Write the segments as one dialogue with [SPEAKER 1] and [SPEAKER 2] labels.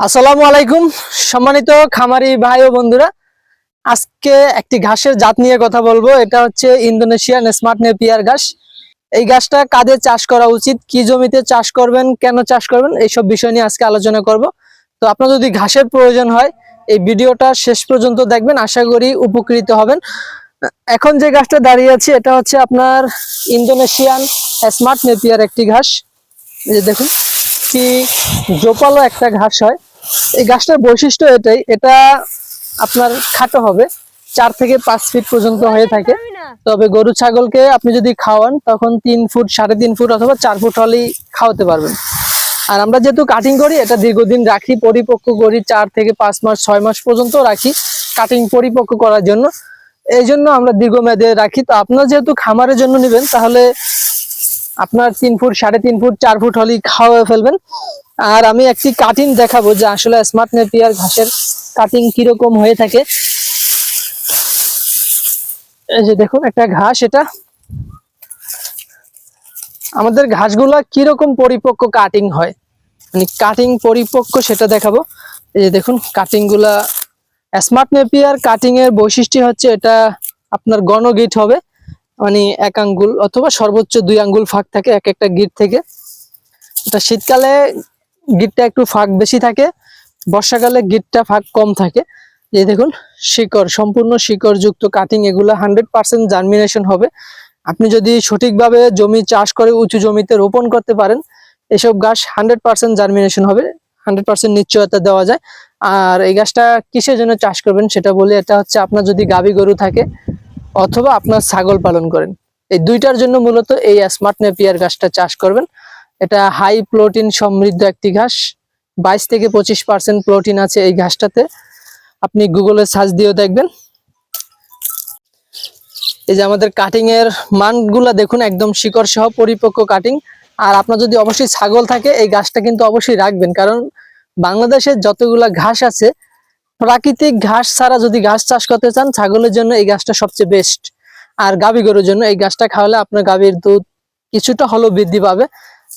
[SPEAKER 1] আসসালামু আলাইকুম, সম্মানিত খামারি ভাই ও বন্ধুরা। আজকে একটি ঘাসের জাত নিয়ে কথা বলব। এটা হচ্ছে ইন্দোনেশিয়ান স্মার্ট নেপিয়ার ঘাস। এই ঘাসটা কাদের চাষ করা উচিত, কি জমিতে চাষ করবেন, কেন চাষ করবেন, এইসব বিষয় নিয়ে আজকে আলোচনা করব। তো আপনার যদি ঘাসের প্রয়োজন হয়, এই ভিডিওটা শেষ পর্যন্ত দেখবেন, আশা করি উপকৃত হবেন। এখন যে ঘাসটা দাঁড়িয়ে আছে, এটা হচ্ছে আপনার ইন্দোনেশিয়ান স্মার্ট নেপিয়ার একটি ঘাস। দেখুন। কি জোপালো একটা ঘাস হয়। এই ঘাসটার বৈশিষ্ট্য এটাই, এটা আপনার খাটো হবে, চার থেকে পাঁচ ফিট পর্যন্ত হয়ে থাকে। তবে গরু ছাগলকে আপনি যদি খাওয়ান, তখন তিন ফুট, সাড়ে তিন ফুট অথবা চার ফুট হলেই খাওয়াতে পারবেন। আর আমরা যেহেতু কাটিং করি, এটা দীর্ঘদিন রাখি, পরিপক্ক করি, চার থেকে পাঁচ মাস, ছয় মাস পর্যন্ত রাখি কাটিং পরিপক্ক করার জন্য। এই জন্য আমরা দীর্ঘমেয়াদে রাখি। তো আপনার যেহেতু খামারের জন্য নেবেন, তাহলে আপনার তিন ফুট, সাড়ে তিন ফুট, চার ফুট হলেই খাওয়া ফেলবেন। আর আমি একটি কাটিং দেখাবো যে আসলে স্মার্ট নেপিয়ার ঘাসের কাটিং কীরকম হয়ে থাকে। এই যে দেখুন, একটা ঘাস এটা। আমাদের ঘাসগুলা কীরকম পরিপক্ক কাটিং হয়? মানে কাটিং পরিপক্ক সেটা দেখাবো। এই যে দেখুন কাটিংগুলা স্মার্ট নেপিয়ার কাটিং এর বৈশিষ্ট্য হচ্ছে এটা আপনার গণগিট হবে। মানে এক আঙ্গুল অথবা সর্বোচ্চ দুই আঙ্গুল ফাঁক থাকে এক একটা গিট থেকে। এটা শীতকালে গিটটা একটু ফাঁক বেশি থাকে, বর্ষাকালে গিটটা ফাঁক কম থাকে। এই দেখুন, শিকড়, সম্পূর্ণ শিকড় যুক্ত কাটিং এগুলো হান্ড্রেড পার্সেন্ট জার্মিনেশন হবে। আপনি যদি সঠিকভাবে জমি চাষ করে উঁচু জমিতে রোপণ করতে পারেন, এসব গাছ হান্ড্রেড পার্সেন্ট জার্মিনেশন হবে হান্ড্রেড পার্সেন্ট নিশ্চয়তা দেওয়া যায়। আর এই গাছটা কিসের জন্য চাষ করবেন সেটা বলি, এটা হচ্ছে আপনার যদি গাভী গরু থাকে অথবা আপনার ছাগল পালন করেন। এই দুইটার জন্য মূলত এই স্মার্ট নেপিয়ার গাছটা চাষ করবেন। এটা হাই প্রোটিন সমৃদ্ধ একটি ঘাস। বাইশ থেকে পঁচিশ পার্সেন্ট প্রোটিন আছে এই ঘাসটাতে। আপনি গুগলে সার্চ দিয়েও দেখবেন। এই যে আমাদের কাটিং এর মানগুলা দেখুন, একদম শিকড় সহ পরিপক্ক কাটিং আর আপনার যদি অবশ্যই ছাগল থাকে, এই গাছটা কিন্তু অবশ্যই রাখবেন। কারণ বাংলাদেশের যতগুলা ঘাস আছে প্রাকৃতিক ঘাস ছাড়া যদি ঘাস চাষ করতে চান, ছাগলের জন্য এই গাছটা সবচেয়ে বেস্ট আর গাভী গরুর জন্য এই গাছটা খাওয়ালে আপনার গাভীর দুধ কিছুটা হলেও বৃদ্ধি পাবে।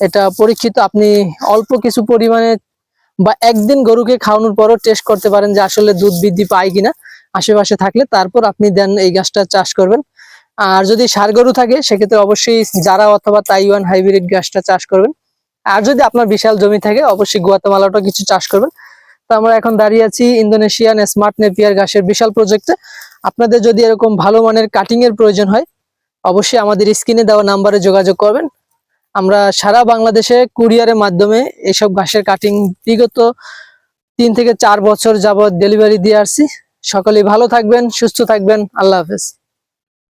[SPEAKER 1] এটা পরীক্ষিত, আপনি অল্প কিছু পরিমাণে বা একদিন গরুকে খাওয়ানোর পরও টেস্ট করতে পারেন যে আসলে দুধ বৃদ্ধি পায় কিনা। আশেপাশে থাকলে তারপর আপনি দেন এই গাছটা চাষ করবেন। আর যদি সার গরু থাকে, সেক্ষেত্রে অবশ্যই জারা অথবা তাইওয়ান হাইব্রিড গাছটা চাষ করবেন। আর যদি আপনার বিশাল জমি থাকে, অবশ্যই গুয়াতামালাটা কিছু চাষ করবেন। তো আমরা এখন দাঁড়িয়ে আছি ইন্দোনেশিয়ান স্মার্ট নেপিয়ার ঘাসের বিশাল প্রজেক্টে। আপনাদের যদি এরকম ভালো মানের কাটিং এর প্রয়োজন হয়, অবশ্যই আমাদের স্ক্রিনে দেওয়া নাম্বারে যোগাযোগ করবেন। আমরা সারা বাংলাদেশে কুরিয়ারের মাধ্যমে এসব ঘাসের কাটিং বিগত তিন থেকে চার বছর যাবত ডেলিভারি দিয়ে আসছি। সকলেই ভালো থাকবেন, সুস্থ থাকবেন। আল্লাহ হাফেজ।